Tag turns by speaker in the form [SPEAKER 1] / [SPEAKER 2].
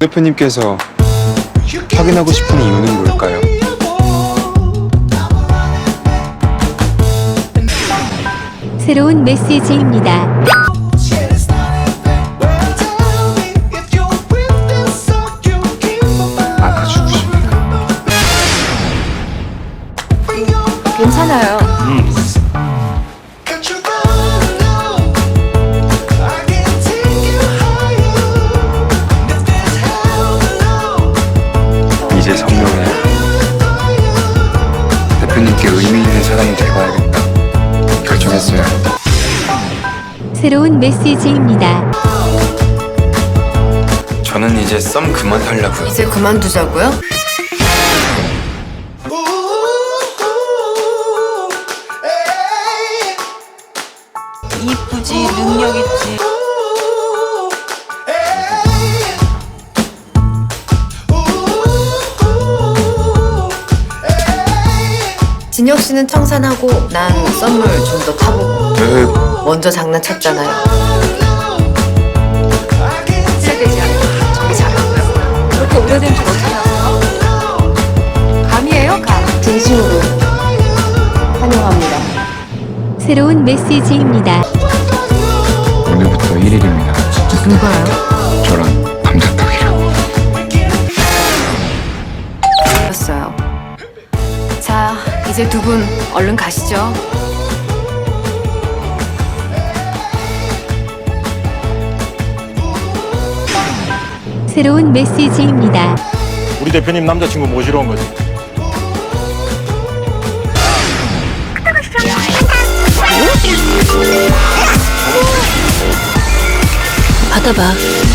[SPEAKER 1] 대표님께서 확인하고 싶은 이유는 뭘까요?
[SPEAKER 2] 새로운 메시지입니다.
[SPEAKER 1] 안아주고 싶다.
[SPEAKER 3] 괜찮아요.
[SPEAKER 1] 이제 성명해. 대표님께 의미 있는 사람이 돼봐야겠다. 결정했어요.
[SPEAKER 2] 새로운 메시지입니다.
[SPEAKER 1] 저는 이제 썸 그만 하려고요.
[SPEAKER 3] 이제 그만두자고요? 이쁘지, 능력 있지. 진혁 씨는 청산하고 난 썸물 좀더 타보고
[SPEAKER 1] 왜
[SPEAKER 3] 먼저 장난쳤잖아요.
[SPEAKER 4] 않고 정리 잘하고요. 그렇게 오래된 줄 어떻게 아세요? 감이에요, 감.
[SPEAKER 3] 진심으로 환영합니다.
[SPEAKER 2] 새로운 메시지입니다.
[SPEAKER 1] 오늘부터 1일입니다.
[SPEAKER 3] 누가요?
[SPEAKER 1] 저랑 밤새떡이랑.
[SPEAKER 4] 알았어요. 자, 이제 두 분 얼른 가시죠.
[SPEAKER 2] 새로운 메시지입니다.
[SPEAKER 5] 우리 대표님 남자친구 모시러 온 거지.
[SPEAKER 3] 받아봐.